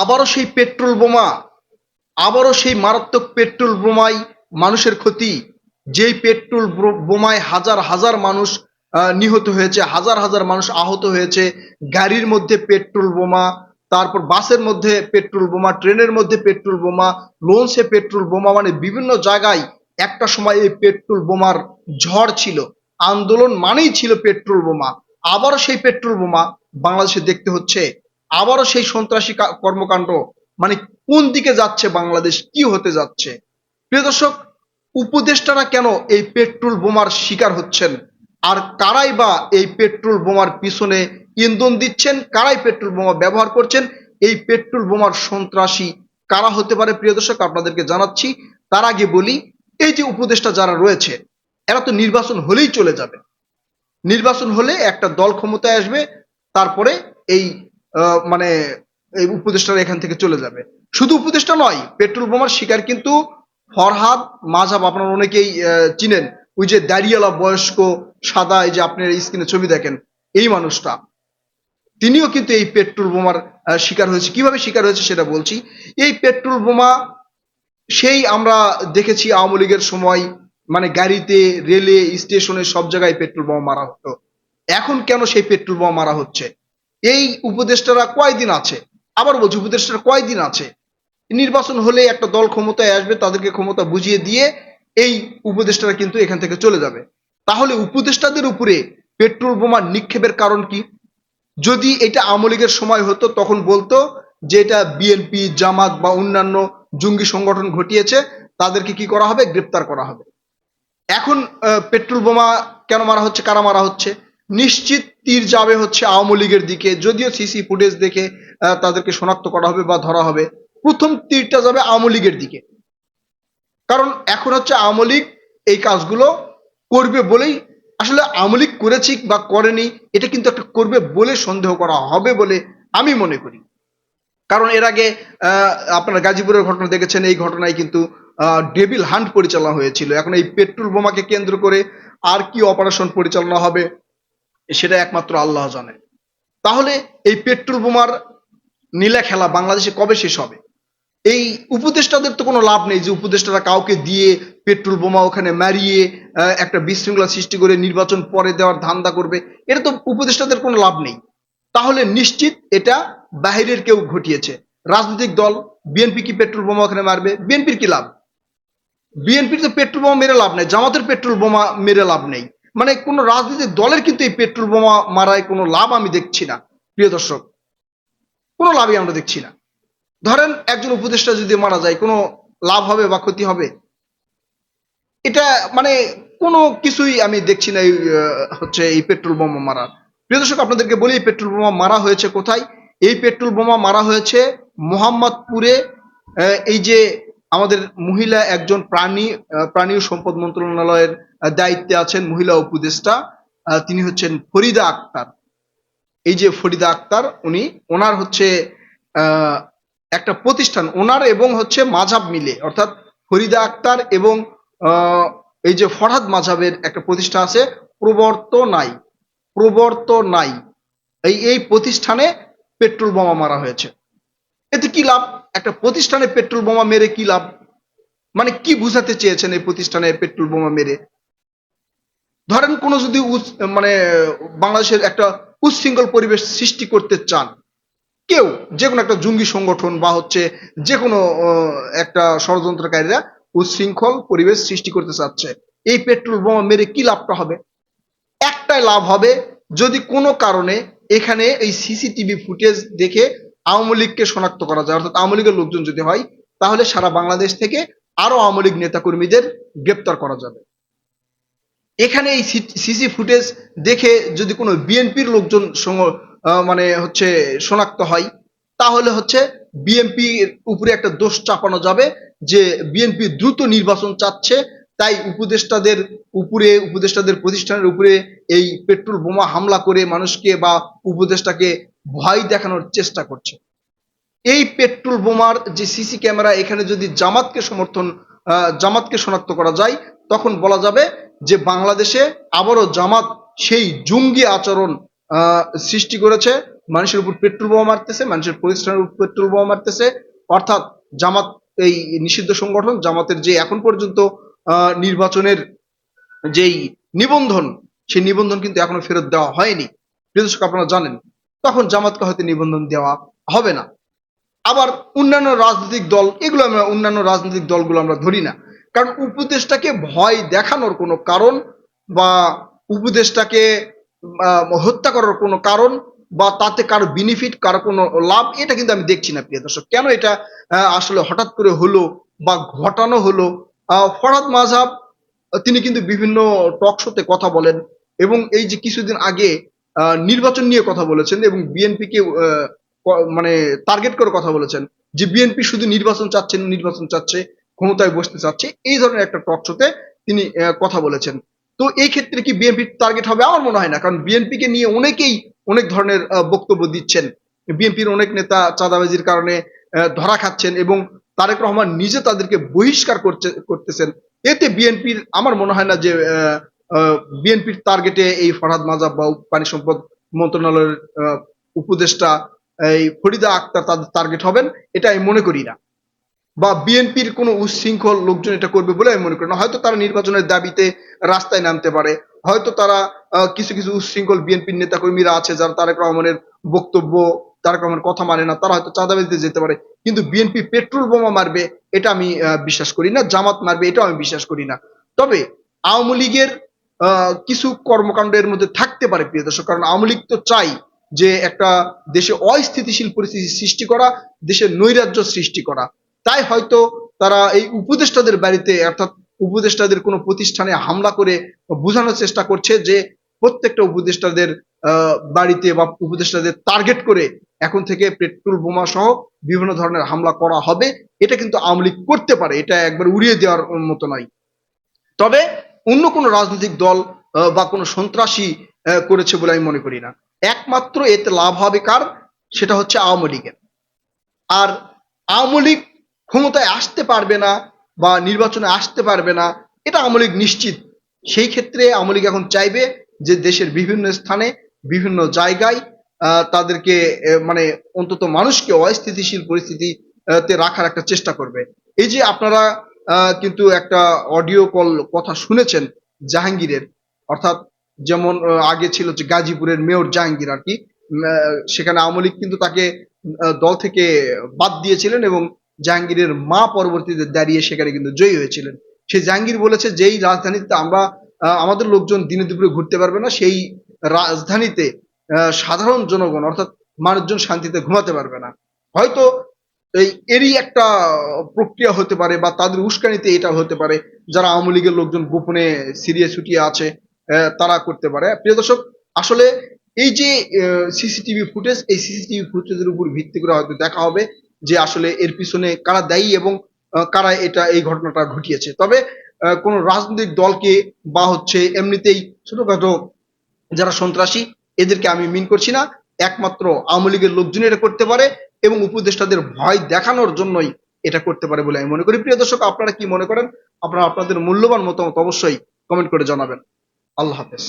আবারও সেই পেট্রোল বোমা, আবারও সেই মারাত্মক পেট্রোল বোমায় মানুষের ক্ষতি, যেই পেট্রোল বোমায় হাজার হাজার মানুষ নিহত হয়েছে, হাজার হাজার মানুষ আহত হয়েছে, গাড়ির মধ্যে পেট্রোল বোমা, তারপর বাসের মধ্যে পেট্রোল বোমা, ট্রেনের মধ্যে পেট্রোল বোমা, লঞ্চে পেট্রোল বোমা মানে বিভিন্ন জায়গায় একটা সময় এই পেট্রোল বোমার ঝড় ছিল, আন্দোলন মানেই ছিল পেট্রোল বোমা, আবারও সেই পেট্রোল বোমা বাংলাদেশে দেখতে হচ্ছে। আবারও সেই সন্ত্রাসী কর্মকাণ্ড মানে কোন দিকে যাচ্ছে বাংলাদেশ, কি হতে যাচ্ছে? প্রিয় দর্শক, উপদেষ্টারা কেন এই পেট্রোল বোমার শিকার হচ্ছেন? আর কারাই বা এই পেট্রোল বোমার পিছনে ইন্ধন দিচ্ছেন? কারাই পেট্রোল বোমা ব্যবহার করছেন? এই পেট্রোল বোমার সন্ত্রাসী কারা হতে পারে? প্রিয় দর্শক, আপনাদেরকে জানাচ্ছি, তার আগে বলি, এই যে উপদেষ্টা যারা রয়েছে, এরা তো নির্বাচন হলেই চলে যাবে। নির্বাচন হলে একটা দল ক্ষমতায় আসবে, তারপরে এই মানে এই উপদেষ্টারা এখান থেকে চলে যাবে। শুধু উপদেষ্টা নয়, পেট্রোল বোমার শিকার কিন্তু ফরহাদ মাঝাব আপনার অনেকেই চিনেন। ওই যে দাড়িয়ালা বয়স্ক, সাদা, এই যে আপনার স্ক্রিনে ছবি দেখেন, এই মানুষটা। তিনিও কিন্তু এই পেট্রোল বোমার শিকার হয়েছে। কীভাবে শিকার হয়েছে সেটা বলছি। এই পেট্রোল বোমা, সেই আমরা দেখেছি আওয়ামী লীগের সময় মানে গাড়িতে, রেলে, স্টেশনে সব জায়গায় পেট্রোল বোমা মারা হতো। এখন কেন সেই পেট্রোল বোমা মারা হচ্ছে? এই উপদেষ্টারা কয়দিন আছে? আবার বলছি, উপদেষ্টারা কয়দিন আছে? নির্বাচন হলে একটা দল ক্ষমতায় আসবে, তাদেরকে ক্ষমতা বুঝিয়ে দিয়ে এই উপদেষ্টারা কিন্তু এখান থেকে চলে যাবে। তাহলে উপদেষ্টাদের উপরে পেট্রোল বোমা নিক্ষেপের কারণ কি? যদি এটা আওয়ামী লীগের সময় হতো, তখন বলতো যে এটা বিএনপি জামাত বা অন্যান্য জঙ্গি সংগঠন ঘটিয়েছে, তাদেরকে কি করা হবে? গ্রেপ্তার করা হবে। এখন পেট্রোল বোমা কেন মারা হচ্ছে, কারা মারা হচ্ছে? নিশ্চিত তীর যাবে হচ্ছে আওয়ামী লীগের দিকে। যদিও সিসি ফুটেজ দেখে তাদেরকে শনাক্ত করা হবে বা ধরা হবে, প্রথম তীরটা যাবে আওয়ামী লীগের দিকে। কারণ এখন হচ্ছে আওয়ামী লীগ এই কাজগুলো করবে বলেই, আসলে আওয়ামী লীগ করেছি বা করেনি, এটা কিন্তু একটা করবে বলে সন্দেহ করা হবে বলে আমি মনে করি। কারণ এর আগে আপনারা গাজীপুরের ঘটনা দেখেছেন, এই ঘটনায় কিন্তু ডেভিল হান্ট পরিচালনা হয়েছিল। এখন এই পেট্রোল বোমাকে কেন্দ্র করে আর কি অপারেশন পরিচালনা হবে? সেটা একমাত্র আল্লাহ জানে। তাহলে এই পেট্রোল বোমার নীলা খেলা বাংলাদেশে কবে শেষ হবে? এই উপদেষ্টাদের তো কোনো লাভ নেই যে উপদেষ্টারা কাউকে দিয়ে পেট্রোল বোমা ওখানে মারিয়ে একটা বিশৃঙ্খলা সৃষ্টি করে নির্বাচন পরে দেওয়ার ধান্দা করবে। এটা তো উপদেষ্টাদের কোনো লাভ নেই। তাহলে নিশ্চিত এটা বাহিরের কেউ ঘটিয়েছে। রাজনৈতিক দল বিএনপি কি পেট্রোল বোমা ওখানে মারবে? বিএনপির কি লাভ? বিএনপির তো পেট্রোল বোমা মেরে লাভ নেই, জামাতের পেট্রোল বোমা মেরে লাভ নেই। মানে কোনো রাজনৈতিক দলের কিন্তু এই পেট্রোল বোমা মারায় কোনো লাভ আমি দেখছি না, প্রিয় দর্শক। কোনো লাভই আমরা দেখছি না। ধরেন একজন উপদেষ্টা যদি মারা যায়, কোনো লাভ হবে বা ক্ষতি হবে? এটা মানে কোনো কিছুই আমি দেখছি না এই হচ্ছে এই পেট্রোল বোমা মারা প্রিয় দর্শক, আপনাদেরকে বলি, এই পেট্রোল বোমা মারা হয়েছে কোথায়? এই পেট্রোল বোমা মারা হয়েছে মোহাম্মদপুরে এই যে আমাদের মহিলা একজন প্রাণী প্রাণী সম্পদ মন্ত্রণালয়ের দায়িত্বে আছেন মহিলা উপদেষ্টা তিনি হচ্ছেন ফরিদা আক্তার। এই যে ফরিদা আক্তার, উনি ওনার হচ্ছে একটা প্রতিষ্ঠান, ওনার এবং হচ্ছে মাঝাব মিলে, অর্থাৎ ফরিদা আক্তার এবং এই যে ফরহাদ মাঝাবের একটা প্রতিষ্ঠান আছে প্রবর্তনাই প্রবর্তনাই এই এই প্রতিষ্ঠানে পেট্রোল বোমা মারা হয়েছে। এতে কি লাভ? একটা প্রতিষ্ঠানে পেট্রোল বোমা মেরে কি লাভ? মানে কি বুঝাতে চেয়েছেন এই প্রতিষ্ঠানে পেট্রোল বোমা মেরে? ধরেন কোনো যদি মানে বাংলাদেশের একটা উচ্ছৃঙ্খল পরিবেশ সৃষ্টি করতে চান, কেউ যে কোনো একটা জঙ্গি সংগঠন বা হচ্ছে যে কোনো একটা ষড়যন্ত্রকারীরা উচ্ছৃঙ্খল পরিবেশ সৃষ্টি করতে চাচ্ছে, এই পেট্রোল বোমা মেরে কি লাভটা হবে? একটাই লাভ হবে, যদি কোনো কারণে এখানে এই সিসিটিভি ফুটেজ দেখে আওয়ামী লীগকে শনাক্ত করা যায়, অর্থাৎ আওয়ামী লীগের লোকজন যদি হয়, তাহলে সারা বাংলাদেশ থেকে আরও আওয়ামী লীগ নেতাকর্মীদের গ্রেপ্তার করা যাবে। এখানে এই সিসি ফুটেজ দেখে যদি কোনো বিএনপির লোকজন মানে হচ্ছে শনাক্ত হয়, তাহলে হচ্ছে বিএনপির উপরে একটা দোষ চাপানো যাবে যে বিএনপি দ্রুত নির্বাচন চাচ্ছে। তাই উপদেষ্টাদের উপরে, উপদেষ্টাদের প্রতিষ্ঠানের উপরে এই পেট্রোল বোমা হামলা করে মানুষকে বা উপদেষ্টাকে ভয় দেখানোর চেষ্টা করছে। এই পেট্রোল বোমার যে সিসি ক্যামেরা, এখানে যদি জামাতকে সমর্থন জামাতকে শনাক্ত করা যায়, তখন বলা যাবে যে বাংলাদেশে আবারও জামাত সেই জঙ্গি আচরণ সৃষ্টি করেছে। মানুষের উপর পেট্রোল বোমা মারতেছে, মানুষের প্রতিষ্ঠানের উপর পেট্রোল বোমা মারতেছে। অর্থাৎ জামাত, এই নিষিদ্ধ সংগঠন জামাতের যে এখন পর্যন্ত নির্বাচনের যেই নিবন্ধন, সেই নিবন্ধন কিন্তু এখনও ফেরত দেওয়া হয়নি। প্রিয় দর্শক, আপনারা জানেন, তখন জামাতকে হয়তো নিবন্ধন দেওয়া হবে না। আবার অন্যান্য রাজনৈতিক দল, এগুলো আমরা অন্যান্য রাজনৈতিক দলগুলো আমরা ধরি না। কারণ উপদেশটাকে ভয় দেখানোর কোনো কারণ বা উপদেশটাকে হত্যা করার কোনো কারণ বা তাতে কারও বেনিফিট কারও কোনো লাভ, এটা কিন্তু আমি দেখছি না, প্রিয় দর্শক। কেন এটা আসলে হঠাৎ করে হলো বা ঘটানো হলো? ফরাদ মাঝহাব, তিনি কিন্তু বিভিন্ন টক শোতে কথা বলেন এবং এই যে কিছুদিন আগে নির্বাচন নিয়ে কথা বলেছেন এবং বিএনপিকে মানে টার্গেট করে কথা বলেছেন যে বিএনপি শুধু নির্বাচন চাচ্ছে নির্বাচন চাচ্ছে। ক্ষমতায় বসতে চাচ্ছে, এই ধরনের একটা টক শোতে তিনি কথা বলেছেন। তো এই ক্ষেত্রে কি বিএনপি টার্গেট হবে? আমার মনে হয় না, কারণ বিএনপি কে নিয়ে অনেকেই অনেক ধরনের বক্তব্য দিচ্ছেন। বিএনপির অনেক নেতা চাঁদাবাজির কারণে ধরা খাচ্ছেন এবং তারেক রহমান নিজে তাদেরকে বহিষ্কার করছে, করতেছেন। এতে বিএনপির আমার মনে হয় না যে বিএনপির টার্গেটে এই ফরহাদ মাজাব বা পানি সম্পদ মন্ত্রণালয়ের উপদেষ্টা, এই ফরিদা আক্তার তাদের টার্গেট হবেন, এটা আমি মনে করি না। বা বিএনপির কোনো উচ্ছৃঙ্খল লোকজন এটা করবে বলে আমি মনে করি না। হয়তো তারা নির্বাচনের দাবিতে রাস্তায় নামতে পারে। হয়তো তারা কিছু কিছু উচ্ছৃঙ্খল বিএনপির নেতাকর্মীরা আছে যারা তারেক রহমানের বক্তব্য, তারেক রহমানের কথা মানে না, তারা হয়তো চাঁদাবাজিতে যেতে পারে। কিন্তু বিএনপি পেট্রোল বোমা মারবে, এটা আমি বিশ্বাস করি না। জামাত মারবে, এটাও আমি বিশ্বাস করি না। তবে আওয়ামী লীগের কিছু কর্মকাণ্ডের মধ্যে থাকতে পারে প্রিয় দর্শক। কারণ আওয়ামী লীগ তো চাই যে একটা দেশে অস্থিতিশীল পরিস্থিতি সৃষ্টি করা, দেশের নৈরাজ্য সৃষ্টি করা। তাই হয়তো তারা এই উপদেষ্টাদের বাড়িতে, অর্থাৎ উপদেষ্টাদের কোনো প্রতিষ্ঠানে হামলা করে বোঝানোর চেষ্টা করছে যে প্রত্যেকটা উপদেষ্টাদের বাড়িতে বা উপদেষ্টাদের টার্গেট করে এখন থেকে পেট্রোল বোমা সহ বিভিন্ন ধরনের হামলা করা হবে। এটা কিন্তু আওয়ামী করতে পারে, এটা একবার উড়িয়ে দেওয়ার মতো নয়। তবে অন্য কোনো রাজনৈতিক দল বা কোনো সন্ত্রাসী করেছে বলে আমি মনে করি না। একমাত্র এতে লাভ হবে কার? সেটা হচ্ছে আওয়ামী লীগের। আর আওয়ামী লীগ ক্ষমতায় আসতে পারবে না বা নির্বাচনে আসতে পারবে না, এটা আওয়ামী লীগ নিশ্চিত। সেই ক্ষেত্রে আওয়ামী লীগ এখন চাইবে যে দেশের বিভিন্ন স্থানে, বিভিন্ন জায়গায় তাদেরকে মানে অন্তত মানুষকে অস্থিতিশীল পরিস্থিতিতে রাখার একটা চেষ্টা করবে। এই যে আপনারা কিন্তু একটা অডিও কল কথা শুনেছেন জাহাঙ্গীরের, অর্থাৎ যেমন আগে ছিল যে গাজীপুরের মেয়র জাহাঙ্গীর আর কি সেখানে আওয়ামী লীগ কিন্তু তাকে দল থেকে বাদ দিয়েছিলেন এবং জাহাঙ্গীরের মা পরবর্তীতে দাঁড়িয়ে সেখানে কিন্তু জয়ী হয়েছিলেন। সেই জাহাঙ্গীর বলেছে, যেই রাজধানীতে আমরা আমাদের লোকজন দিনে দুপুরে ঘুরতে পারবে না, সেই রাজধানীতে সাধারণ জনগণ, অর্থাৎ মানুষজন শান্তিতে ঘুমাতে পারবে না। হয়তো এই, এরই একটা প্রক্রিয়া হতে পারে বা তাদের উস্কানিতে এটা হতে পারে, যারা আওয়ামী লীগের লোকজন গোপনে সিরিয়ে ছুটিয়ে আছে তারা করতে পারে। প্রিয় দর্শক, আসলে এই যে সিসিটিভি ফুটেজ এই সিসিটিভি ফুটেজের উপর ভিত্তি করে হয়তো দেখা হবে। যে আসলে এর পিছনে কারা দায়ী এবং কারা এটা, এই ঘটনাটা ঘটিয়েছে। তবে কোন রাজনৈতিক দলকে বা হচ্ছে এমনিতেই ছোটখাটো যারা সন্ত্রাসী, এদেরকে আমি মিন করছি না। একমাত্র আওয়ামী লীগের লোকজন এটা করতে পারে এবং উপদেষ্টাদের ভয় দেখানোর জন্যই এটা করতে পারে বলে আমি মনে করি। প্রিয় দর্শক, আপনারা কি মনে করেন? আপনারা আপনাদের মূল্যবান মতামত অবশ্যই কমেন্ট করে জানাবেন। আল্লাহ হাফেজ।